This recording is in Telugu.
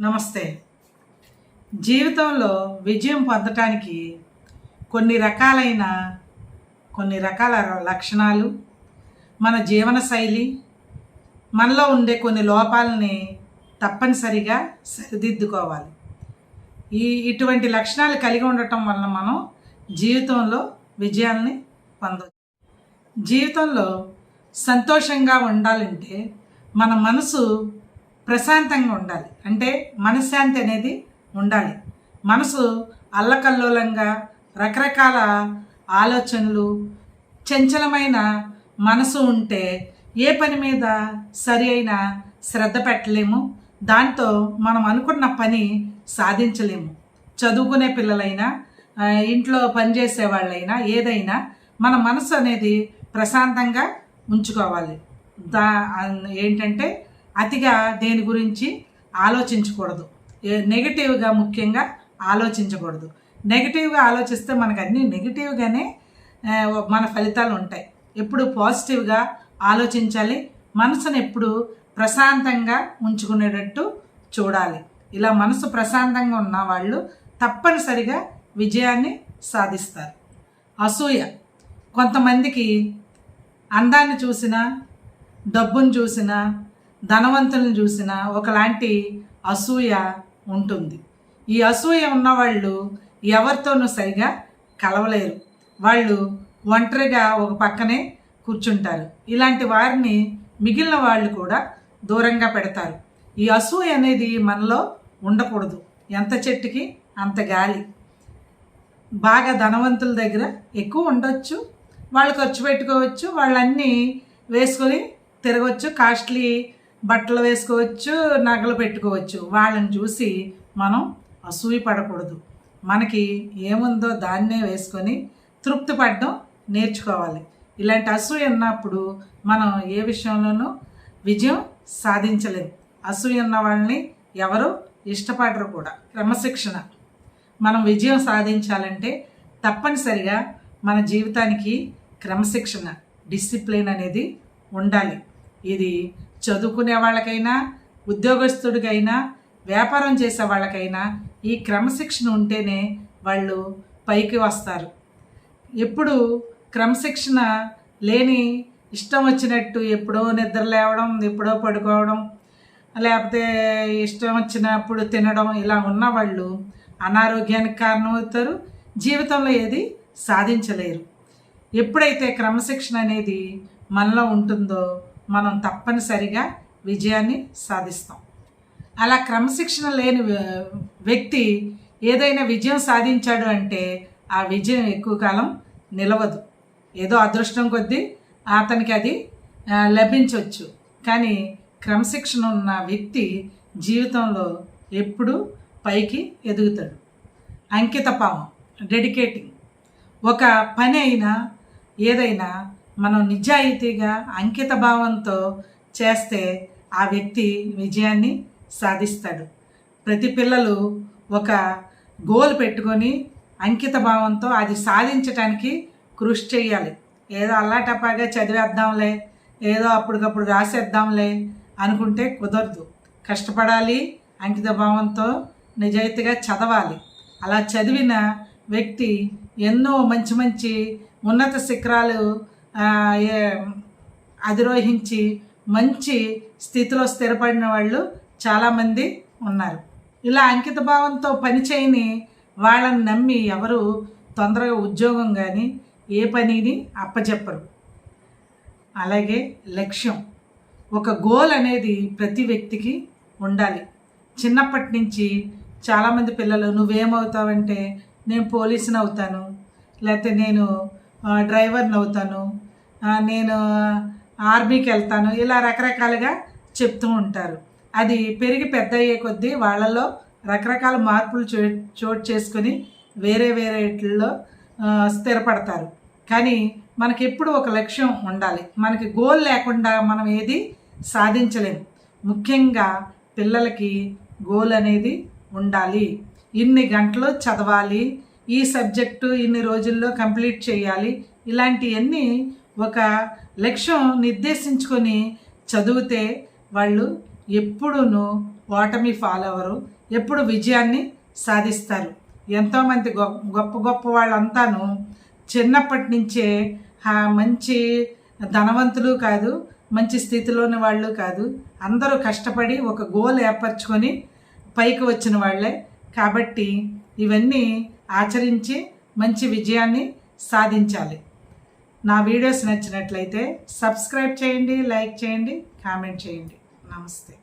నమస్తే. జీవితంలో విజయం పొందటానికి కొన్ని రకాలైన కొన్ని రకాల లక్షణాలు మన జీవన శైలి మనలో ఉండే కొన్ని లోపాలని తప్పనిసరిగా సరిదిద్దుకోవాలి. ఈ ఇటువంటి లక్షణాలు కలిగి ఉండటం వలన మనం జీవితంలో విజయాల్ని పొందవచ్చు జీవితంలో సంతోషంగా ఉండాలంటే మన మనసు ప్రశాంతంగా ఉండాలి. అంటే మనశ్శాంతి అనేది ఉండాలి. మనసు అల్లకల్లోలంగా రకరకాల ఆలోచనలు చంచలమైన మనసు ఉంటే ఏ పని మీద సరి అయిన శ్రద్ధ పెట్టలేము. దాంతో మనం అనుకున్న పని సాధించలేము. చదువుకునే పిల్లలైనా ఇంట్లో పనిచేసే వాళ్ళైనా ఏదైనా మన మనసు అనేది ప్రశాంతంగా ఉంచుకోవాలి. దా ఏంటంటే అతిగా దేని గురించి? ఆలోచించకూడదు. నెగిటివ్గా ముఖ్యంగా ఆలోచించకూడదు. నెగిటివ్గా ఆలోచిస్తే మనకు అన్నీ నెగిటివ్గానే మన ఫలితాలు ఉంటాయి. ఎప్పుడు పాజిటివ్గా ఆలోచించాలి మనసును ఎప్పుడు ప్రశాంతంగా ఉంచుకునేటట్టు చూడాలి. ఇలా మనసు ప్రశాంతంగా ఉన్న వాళ్ళు తప్పనిసరిగా విజయాన్ని సాధిస్తారు. అసూయ. కొంతమందికి అందాన్ని చూసినా డబ్బును చూసినా ధనవంతులను చూసిన ఒకలాంటి అసూయ ఉంటుంది. ఈ అసూయ ఉన్నవాళ్ళు ఎవరితోనూ సరిగా కలవలేరు. వాళ్ళు ఒంటరిగా ఒక పక్కనే కూర్చుంటారు. ఇలాంటి వారిని మిగిలిన వాళ్ళు కూడా దూరంగా పెడతారు. ఈ అసూయ అనేది మనలో ఉండకూడదు. ఎంత చెట్టుకి అంత గాలి. బాగా ధనవంతుల దగ్గర ఎక్కువ ఉండొచ్చు. వాళ్ళు ఖర్చు పెట్టుకోవచ్చు. వాళ్ళన్నీ వేసుకొని తిరగవచ్చు కాస్ట్లీ బట్టలు వేసుకోవచ్చు నగలు పెట్టుకోవచ్చు. వాళ్ళని చూసి మనం అసూయ పడకూడదు. మనకి ఏముందో దాన్నే వేసుకొని తృప్తి పడడం నేర్చుకోవాలి. ఇలాంటి అసూయ ఉన్నప్పుడు మనం ఏ విషయంలోనూ విజయం సాధించలేము అసూయ ఉన్న వాళ్ళని ఎవరు ఇష్టపడరు కూడా. క్రమశిక్షణ. మనం విజయం సాధించాలంటే తప్పనిసరిగా మన జీవితానికి క్రమశిక్షణ డిసిప్లిన్ అనేది ఉండాలి. ఇది చదువుకునే వాళ్ళకైనా ఉద్యోగస్తుడికైనా వ్యాపారం చేసే వాళ్ళకైనా ఈ క్రమశిక్షణ ఉంటేనే వాళ్ళు పైకి వస్తారు. ఎప్పుడు క్రమశిక్షణ లేని ఇష్టం వచ్చినట్టు ఎప్పుడో నిద్ర లేవడం ఎప్పుడో పడుకోవడం లేకపోతే ఇష్టం వచ్చినప్పుడు తినడం ఇలా ఉన్న వాళ్ళు అనారోగ్యానికి కారణమవుతారు జీవితంలో ఏది సాధించలేరు. ఎప్పుడైతే క్రమశిక్షణ అనేది మనలో ఉంటుందో మనం తప్పనిసరిగా విజయాన్ని సాధిస్తాం. అలా క్రమశిక్షణ లేని వ్య- వ్యక్తి ఏదైనా విజయం సాధించాడు అంటే ఆ విజయం ఎక్కువ కాలం నిలవదు. ఏదో అదృష్టం కొద్దీ అతనికి అది లభించవచ్చు కానీ క్రమశిక్షణ ఉన్న వ్యక్తి జీవితంలో ఎప్పుడూ పైకి ఎదుగుతాడు. అంకితభావం డెడికేటింగ్. ఒక పని అయినా ఏదైనా మనం నిజాయితీగా అంకిత భావంతో చేస్తే ఆ వ్యక్తి విజయాన్ని సాధిస్తాడు. ప్రతి పిల్లలు ఒక గోల్ పెట్టుకొని అంకిత భావంతో అది సాధించటానికి కృషి చేయాలి ఏదో అల్లాటపాగా చదివేద్దాంలే ఏదో అప్పటికప్పుడు రాసేద్దాంలే అనుకుంటే కుదరదు. కష్టపడాలి అంకిత భావంతో నిజాయితీగా చదవాలి. అలా చదివిన వ్యక్తి ఎన్నో మంచి మంచి ఉన్నత శిఖరాలు అధిరోహించి మంచి స్థితిలో స్థిరపడిన వాళ్ళు చాలామంది ఉన్నారు. ఇలా అంకిత భావంతో పనిచేయని వాళ్ళని నమ్మి ఎవరు తొందరగా ఉద్యోగం కానీ ఏ పనిని అప్పచెప్పరు అలాగే లక్ష్యం. ఒక గోల్ అనేది ప్రతి వ్యక్తికి ఉండాలి. చిన్నప్పటి నుంచి చాలామంది పిల్లలు నువ్వేమవుతావంటే నేను పోలీసుని అవుతాను లేకపోతే నేను డ్రైవర్ని అవుతాను నేను ఆర్మీకి వెళ్తాను. ఇలా రకరకాలుగా చెప్తూ ఉంటారు. అది పెరిగి పెద్ద అయ్యే కొద్దీ వాళ్ళలో రకరకాల మార్పులు చో చోటు చేసుకొని వేరే వేరే ఇట్లలో స్థిరపడతారు. కానీ మనకి ఎప్పుడు ఒక లక్ష్యం ఉండాలి. మనకి గోల్ లేకుండా మనం ఏది సాధించలేము ముఖ్యంగా పిల్లలకి గోల్ అనేది ఉండాలి. ఇన్ని గంటలు చదవాలి ఈ సబ్జెక్టు ఇన్ని రోజుల్లో కంప్లీట్ చేయాలి ఇలాంటివన్నీ ఒక లక్ష్యం నిర్దేశించుకొని చదివితే వాళ్ళు ఎప్పుడూను ఓటమి ఫాలో అవ్వరు ఎప్పుడు విజయాన్ని సాధిస్తారు. ఎంతోమంది గొప్ప గొప్ప గొప్ప వాళ్ళంతాను చిన్నప్పటి నుంచే మంచి ధనవంతులు కాదు మంచి స్థితిలోని వాళ్ళు కాదు. అందరూ కష్టపడి ఒక గోల్ ఏర్పరచుకొని పైకి వచ్చిన వాళ్ళే. కాబట్టి ఇవన్నీ ఆచరించి మంచి విజయాన్ని సాధించాలి. నా వీడియోస్ నచ్చినట్లయితే సబ్స్క్రైబ్ చేయండి లైక్ చేయండి కామెంట్ చేయండి. నమస్తే.